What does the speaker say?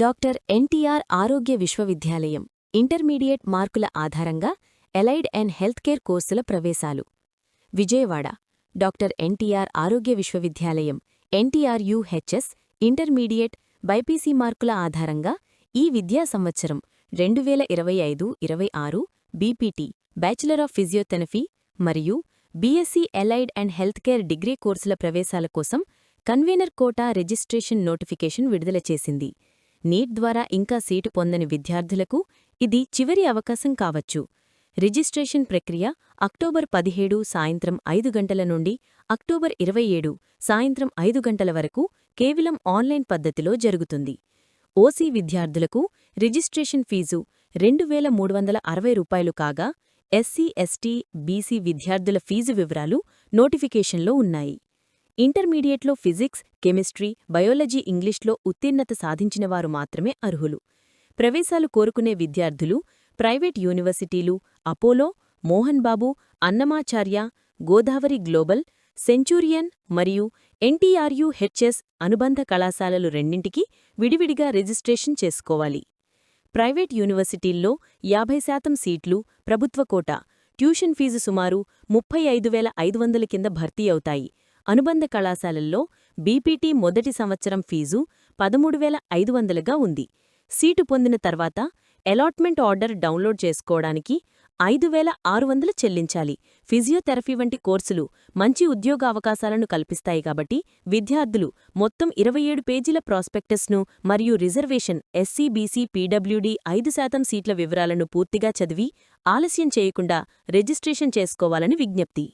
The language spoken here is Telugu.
డాక్టర్ ఎన్టీఆర్ ఆరోగ్య విశ్వవిద్యాలయం ఇంటర్మీడియట్ మార్కుల ఆధారంగా ఎలైడ్ అండ్ హెల్త్ కేర్ కోర్సుల ప్రవేశాలు. విజయవాడ డాక్టర్ ఎన్టీఆర్ ఆరోగ్య విశ్వవిద్యాలయం ఎన్టీఆర్యుహెచ్ఎస్ ఇంటర్మీడియట్ బైపీసీ మార్కుల ఆధారంగా ఈ విద్యా సంవత్సరం రెండు వేల ఇరవై ఐదు ఇరవై ఆరు బీపీటీ బ్యాచిలర్ ఆఫ్ ఫిజియోథెరపీ మరియు BSc allied and health care degree కోర్సుల ప్రవేశాల కోసం కన్వీనర్ కోటా రిజిస్ట్రేషన్ నోటిఫికేషన్ విడుదల చేసింది. నీట్ ద్వారా ఇంకా సీటు పొందని విద్యార్థులకు ఇది చివరి అవకాశం కావచ్చు. రిజిస్ట్రేషన్ ప్రక్రియ అక్టోబర్ పదిహేడు సాయంత్రం ఐదు గంటల నుండి అక్టోబర్ ఇరవై ఏడు సాయంత్రం ఐదు గంటల వరకు కేవలం ఆన్లైన్ పద్ధతిలో జరుగుతుంది. ఓసీ విద్యార్థులకు రిజిస్ట్రేషన్ ఫీజు రెండు వేల మూడు వందల అరవై రూపాయలు కాగా ఎస్సీ ఎస్టీ బీసీ విద్యార్థుల ఫీజు వివరాలు నోటిఫికేషన్లో ఉన్నాయి. ఇంటర్మీడియట్లో ఫిజిక్స్ కెమిస్ట్రీ బయాలజీ ఇంగ్లీష్లో ఉత్తీర్ణత సాధించినవారు మాత్రమే అర్హులు. ప్రవేశాలు కోరుకునే విద్యార్థులు ప్రైవేట్ యూనివర్సిటీలు Apollo Mohan Babu Annamacharya Godavari global Centurion మరియు ఎన్టీఆర్యు హెచ్ఎస్ అనుబంధ కళాశాలలు రెండింటికి విడివిడిగా రిజిస్ట్రేషన్ చేసుకోవాలి. ప్రైవేట్ యూనివర్సిటీల్లో యాభై శాతం సీట్లు ప్రభుత్వ కోట ట్యూషన్ ఫీజు సుమారు ముప్పై ఐదు వేల ఐదు వందల కింద భర్తీ అవుతాయి. అనుబంధ కళాశాలల్లో బీపీటీ మొదటి సంవత్సరం ఫీజు పదమూడు వేల ఐదు వందలుగా ఉంది. సీటు పొందిన తర్వాత అలాట్మెంట్ ఆర్డర్ డౌన్లోడ్ చేసుకోవడానికి ఐదు వేల ఆరు వందలు చెల్లించాలి. ఫిజియోథెరపీ వంటి కోర్సులు మంచి ఉద్యోగావకాశాలను కల్పిస్తాయి కాబట్టి విద్యార్థులు మొత్తం ఇరవై ఏడు పేజీల ప్రాస్పెక్టస్ను మరియు రిజర్వేషన్ ఎస్సీబీసీ పీడబ్ల్యూడీ ఐదు శాతం సీట్ల వివరాలను పూర్తిగా చదివి ఆలస్యం చేయకుండా రిజిస్ట్రేషన్ చేసుకోవాలని విజ్ఞప్తి.